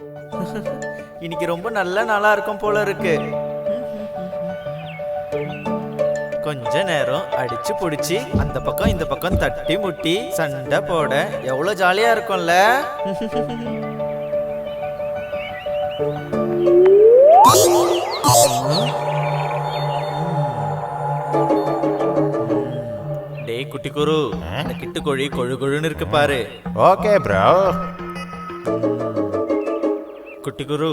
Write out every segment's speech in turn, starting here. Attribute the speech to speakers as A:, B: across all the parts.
A: இன்னைக்கு ரொம்ப நல்ல நாளா இருக்கும் போல இருக்கு. கொஞ்ச நேரம் அடிச்சு புடிச்சு அந்த பக்கம் இந்த பக்கம் தட்டி முட்டி சண்டை போட எவ்வளவு ஜாலியா இருக்கும்ல? டேய் குட்டி குரு அந்த கிட்டுக்கோழி கொழு கொழுன்னு இருக்கு பாரு.
B: Okay bro.
A: குட்டி குரு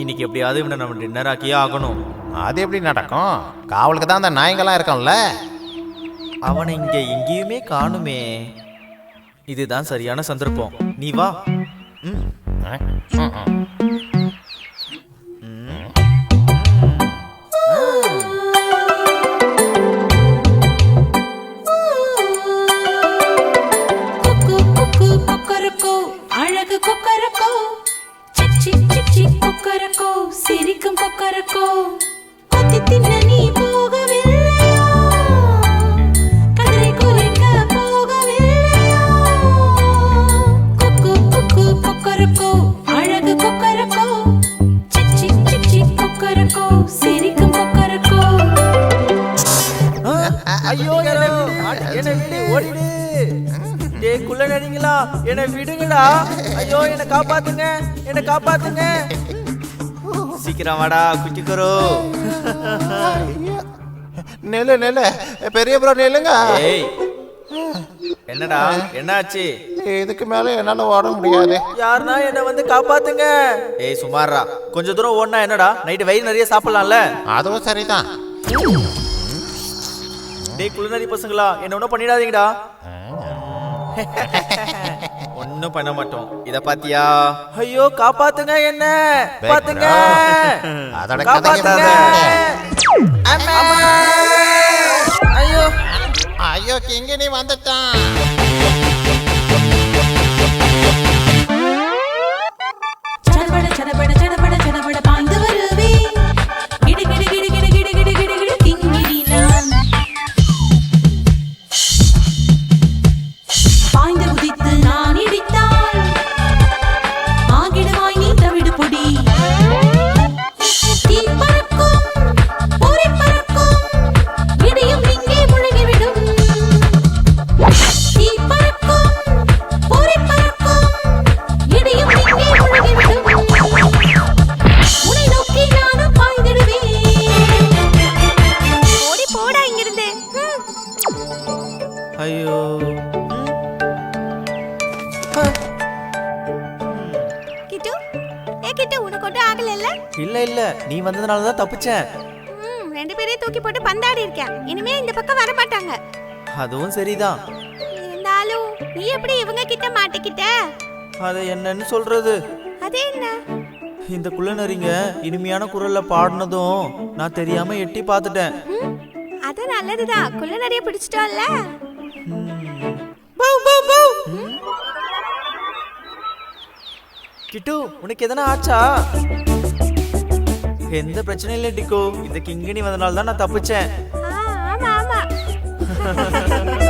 A: இன்னைக்கு எப்படியாவது இவனை நம்ம டின்னர் ஆக்கியே ஆகணும்.
B: அது எப்படி நடக்கும்? காவலுக்கு தான் அந்த நாய்ங்கெல்லாம் இருக்கும்ல
A: அவனை இங்க எங்கேயுமே காணுமே. இதுதான் சரியான சந்தர்ப்பம். நீ வா. ம்,
C: சிரிக்கும் கொத்தி தின்ன நீ போகவில்லையா? கதிரை போகவில்லையா கொக்கரக்கோ அழகு கொக்கரக்கோ கொக்கரக்கோ சிரிக்கும் கொக்கரக்கோ.
A: ஐயோ என்னை விடு, விடு, ஓடிடு. குள்ள நடிங்களா? ஐயோ என்னை காப்பாத்துங்க என்னை காப்பாத்துங்க. சீக்கிரம் வாடா குட்டி குரு.
B: நில்லு நில்லு. பெரிய ப்ரோ நில்லுங்க.
A: ஏய் என்னடா என்னாச்சு?
B: இதுக்கு மேல என்னால ஓட முடியாது.
A: யாருன்னா என்ன வந்து காப்பாத்துங்க. ஏய் சுமாரா கொஞ்ச தூரம் ஓடினா என்னடா? நைட்டு வயிறு நிறைய சாப்பிடலாம்ல?
B: அதுவும் சரிதான்.
A: டேய் குளிநறி பசங்களா என்ன ஒன்றும் பண்ணிடாதீங்கடா. ஒன்னும் பண்ண மாட்டோம். இத பாத்தியா? ஐயோ காப்பாத்துங்க என்ன? பாத்துங்க.
B: அதோட
A: காப்பாத்துங்க! ஐயோ.
B: ஐயோ கிங்கினி வந்துட்டான்.
A: ஐயோ.
D: கிட்டு ஏ கிட்டு உனக்கு ஒன்றும் ஆகலைல்ல
A: இல்ல? இல்ல நீ வந்ததுனால தான் தப்பிச்சேன்.
D: ம் ரெண்டு பேரையும் தூக்கி போட்டு பந்தாடி இருக்கேன். இனிமே இந்த பக்கம் வர மாட்டாங்க.
A: அதுவும் சரிதான்.
D: இருந்தாலும் நீ எப்படி இவங்க கிட்ட மாட்டிக்கிட்ட?
A: அதை என்னன்னு சொல்றது?
D: அது என்ன?
A: இந்த குள்ளநரிங்க இனிமையான குரல்ல பாடினதும் நான் தெரியாம எட்டி பார்த்துட்டேன்.
D: ம், அது நல்லதுதான். குள்ள நிறைய பிடிச்சிட்டோம்ல.
A: கிட்டு உனக்கு எதனா ஆச்சா? எந்த பிரச்சனையும் இல்லை டிக்கோ. இந்த கிங்கினி வந்தனால தான் நான் தப்பிச்சேன்.
D: ஆ, ஆமா ஆமா.